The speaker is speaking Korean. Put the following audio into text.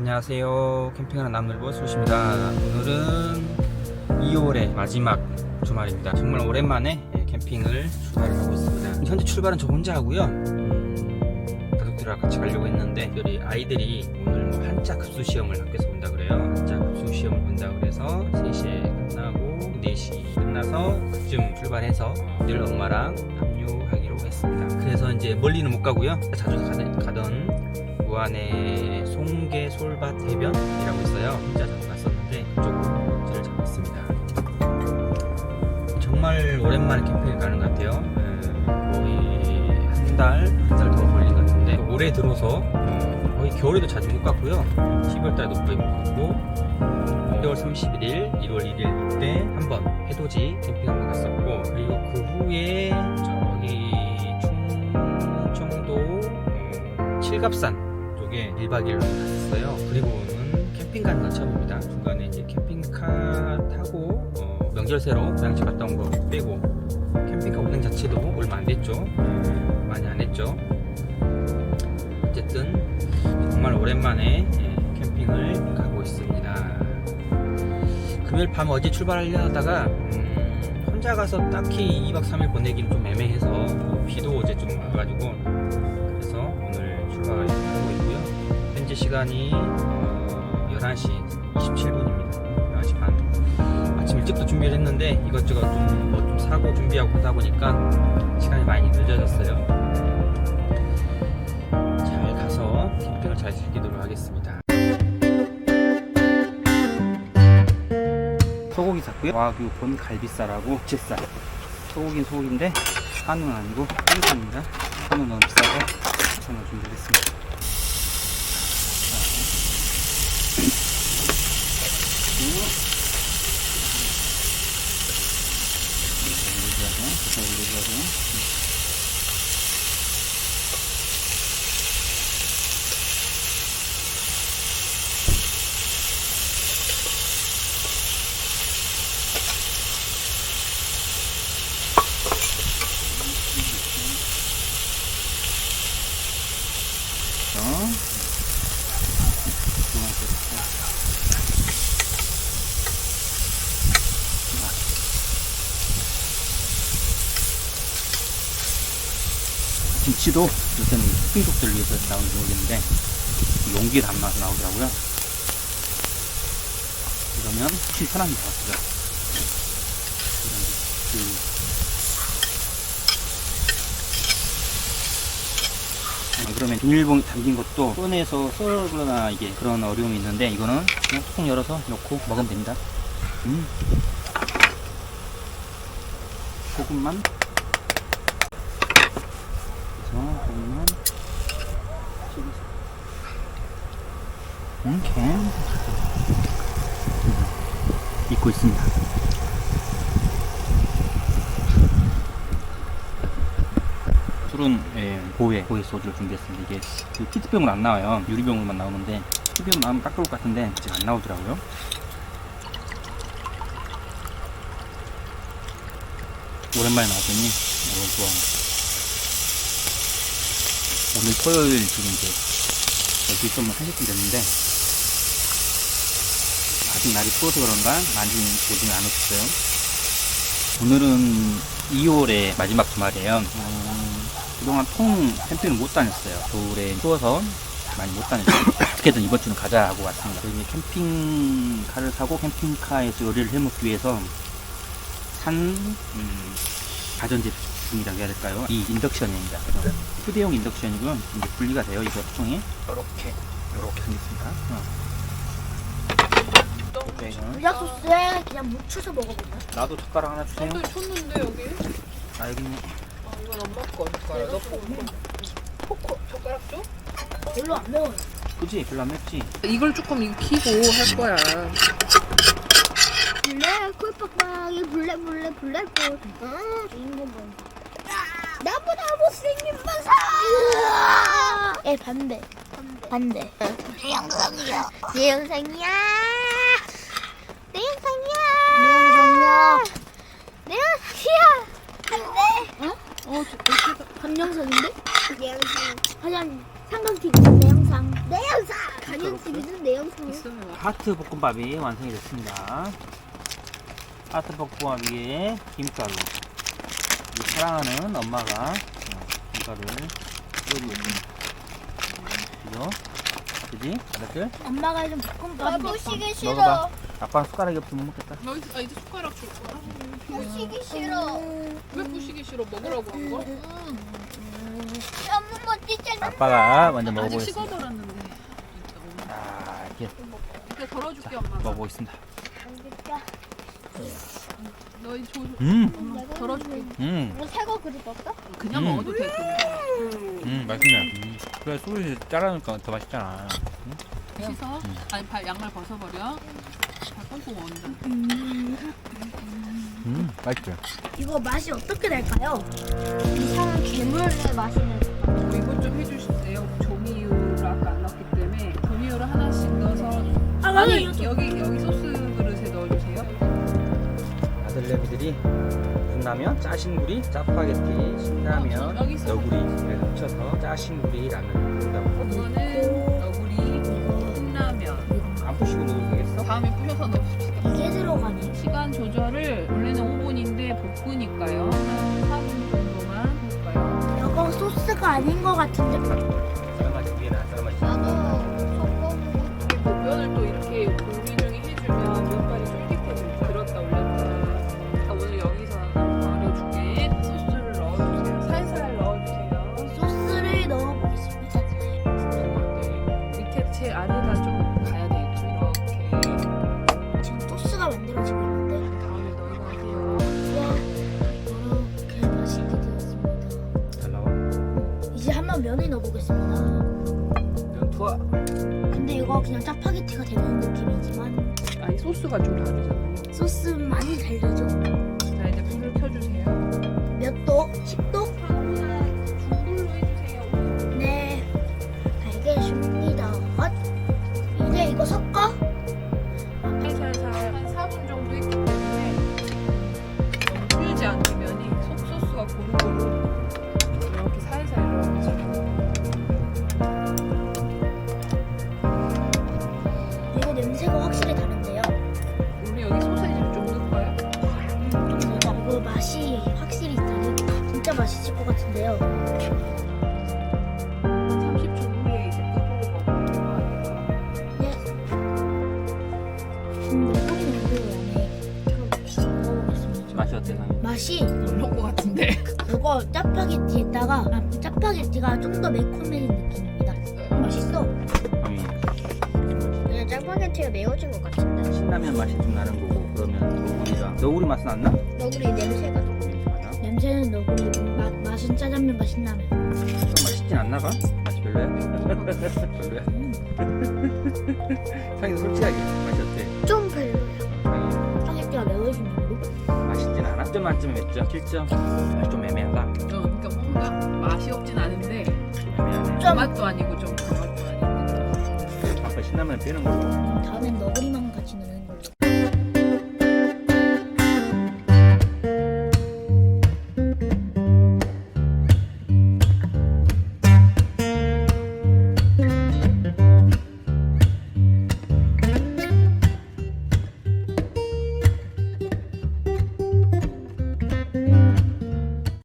안녕하세요. 캠핑하는 남들보 수입니다 오늘은 2월의 마지막 주말입니다. 정말 오랜만에 예, 캠핑을 출발을 하고 있습니다. 현재 출발은 저 혼자 하고요. 음, 가족들이랑 같이 가려고 했는데 우리 아이들이 오늘 뭐 한자 급수 시험을 학교에서 본다 그래요. 한자 급수 시험을 본다 그래서 3시에 끝나고 4시 끝나서 그쯤 출발해서 늘 엄마랑 합류하기로 했습니다. 그래서 이제 멀리는 못 가고요. 자주 가던 무안의 송계 솔밭 해변이라고 있어요. 혼자 자주 갔었는데 그쪽으로 길을 잡았습니다. 정말 오랜만에 캠핑을 가는 것 같아요. 에, 거의 한 달, 한 달 더 걸린 것 같은데 올해 들어서 어, 거의 겨울에도 자주 못 갔고요. 12월 달에도 거의 못 갔고 2월 31일, 1월 1일 때 한번 해돋이 캠핑 한번 갔었고 그리고 그 후에 저기 충청도 어, 칠갑산 쪽에 1박 2일로 갔었어요. 그리고는 캠핑 가는 건 처음입니다. 중간에 이제 캠핑카 타고 어, 명절 새로 고향집 갔다 온 거 빼고 캠핑카 운행 자체도 얼마 안 됐죠. 음, 많이 안 했죠. 어쨌든 정말 오랜만에 예, 캠핑을 가고 있습니다. 금요일 밤 어제 출발하려 하다가 음, 혼자 가서 딱히 2박 3일 보내기는 좀 애매해서 뭐 비도 어제 좀 와가지고 그래서 오늘 있고요. 현재 시간이 어, 11시 27분입니다. 11시 반. 아침 일찍부터 준비를 했는데 이것저것 좀, 뭐 좀 사고 준비하고 하다 보니까 시간이 많이 늦어졌어요. 잘 가서 캠핑을 잘 즐기도록 하겠습니다. 소고기 샀고요. 와규 본 갈비살하고 제살. 소고기는 소고기인데 한우는 아니고 한우입니다. 한우 너무 비싸서 저는 준비했습니다. 김치도 요새는 풍족들을 위해서 나오는지 모르겠는데 용기에 담아서 나오더라고요. 이러면 훨씬. 이런 그 아, 그러면 비닐봉 담긴 것도 꺼내서 썰거나 이게 그런 어려움이 있는데 이거는 그냥 통 열어서 넣고 먹으면 됩니다. 음. 소금만 그래서 소금만 이렇게 익고 있습니다. 술은 예, 보에 보에 소주를 준비했습니다. 이게 그 피트병으로 안 나와요. 유리병으로만 나오는데 피트병 나오면 딱 좋을 것 같은데 아직 안 나오더라고요. 오랜만에 나왔더니 너무 좋아요. 오늘 토요일 지금 이제 여기 좀 한시쯤 됐는데 아직 날이 추워서 그런가 많이 오지는 않았어요. 오늘은 2월의 마지막 주말이에요. 어, 그동안 통 캠핑을 못 다녔어요. 겨울에 추워서 많이 못 다녔어요. 어떻게든 이번 주는 가자 하고 왔습니다. 이제 캠핑카를 사고 캠핑카에서 요리를 해 먹기 위해서 산 음, 가전제 중이라고 해야 될까요? 이 인덕션입니다. 그래서 휴대용 인덕션이고요. 이제 분리가 돼요. 이거 통이 이렇게 이렇게 생겼습니다. 어. 네, 이거는 불닭 소스에 그냥 묻혀서 먹어보자. 나도 젓가락 하나 주세요. 또 쳤는데 여기? 아 여기 있네. 아 이건 엄마 거 젓가락. 너 포코. 포코 젓가락 줘? 별로 안 매워요. 그지? 별로 안 맵지? 이걸 조금 익히고 할 거야. 블랙 꿀빡빡이 블랙 블랙 블랙 꿀. 아, 주인공 봐. 나보다 못생긴 마사. 예 반대. 반대. 내 영상이야. 내 영상이야. 내 영상이야. 내 영상이야. 내 영상이야. 안돼. 어? 어, 저, 한 영상인데? 내 영상. 화장 상강 TV 내 영상. 내 영상. 간연식이는 내 영상에 있어요. 하트 볶음밥이 완성이 됐습니다. 하트 볶음밥 위에 김가루. 우리 사랑하는 엄마가 어, 김가루를 뿌리고 있습니다. 그죠? 그지? 아들? 엄마가 좀 볶음밥 부시기 먹어봐. 아빠는 숟가락이 없으면 못 먹겠다. 너 아, 이제 숟가락 줄 거야? 부시기 싫어 왜 부시기 싫어? 먹으라고 한 거? 한 번만 찢잖아 아빠가 먼저 아직 먹어보겠습니다. 식어버렸는데. 아, 이렇게 이제 덜어줄게 엄마가. 먹어보겠습니다. 너 이제 조, 음, 덜어줄게. 음, 뭐 새거 그릇 없어? 그냥 음. 먹어도 돼. 음, 맛있네. 음. 그래, 소금이 짜라니까 더 맛있잖아. 씻어. 아니 발 양말 벗어버려. 발 꽁꽁 언다. 음, 맛있죠? 이거 맛이 어떻게 될까요? 이상한 괴물의 맛이 날 어, 이것 좀 해주실래요? 조미유를 아까 안 넣었기 때문에 조미유를 하나씩 넣어서 아, 맞아, 아니 이거 여기 여기 소스 그릇에 넣어주세요. 아들내미들이 분라면, 짜신구리, 짜파게티, 신라면, 어, 여기 있어. 너구리 이렇게 합쳐서 짜신구리 라면 부른다고. 이거는 너구리 다음에 부셔서 넣읍시다. 이게 들어가네 시간 조절을 원래는 5분인데 볶으니까요. 한 4분 정도만 볼까요? 이거 소스가 아닌 것 같은데 보겠습니다 면 투하. 근데 이거 그냥 짜파게티가 되는 느낌이지만 아니 소스가 좀 다르잖아요. 소스 많이 다르죠 자 이제 불을 켜주세요. 몇 도? 10도? 중불로 해주세요. 네 알겠습니다 헛. 이제 이거 섞어 냄새가 확실히 다른데요 우리 여기 소세지를 좀 넣을까요? 이거 맛이 확실히 다르고 진짜 맛있을 것 같은데요 30초 후에 이제 끄고 먹어요. 네. 근데 소리 나게 안에 먹어보겠습니다 맛이 어때? 맛이 것 같은데. 이거 짜파게티에다가 아, 짜파게티가 좀 더 매콤해진 느낌입니다 음, 맛있어 짜파게티가 매워진 것 같은데 신라면 맛이 좀 나는 거고 그러면 너구리가 너구리 맛은 안 나? 너구리 냄새가 너구리? 냄새는 너구리 맛, 맛은 짜장면 맛 신라면 좀 맛있진 않나 봐? 맛이 별로야? 별로야? 상이 솔직하게 맛이 어때? 좀 별로야 상이 짜파게티가 매워진 정도? 맛있진 않아? 10점 만점에 몇 점? 7점? 맛이 좀 애매하다 어, 그러니까 뭔가 맛이 없진 않은데 좀 애매하네 좀 맛도 아니고 좀 신라면 빼는 걸로 음, 다음엔 너구리만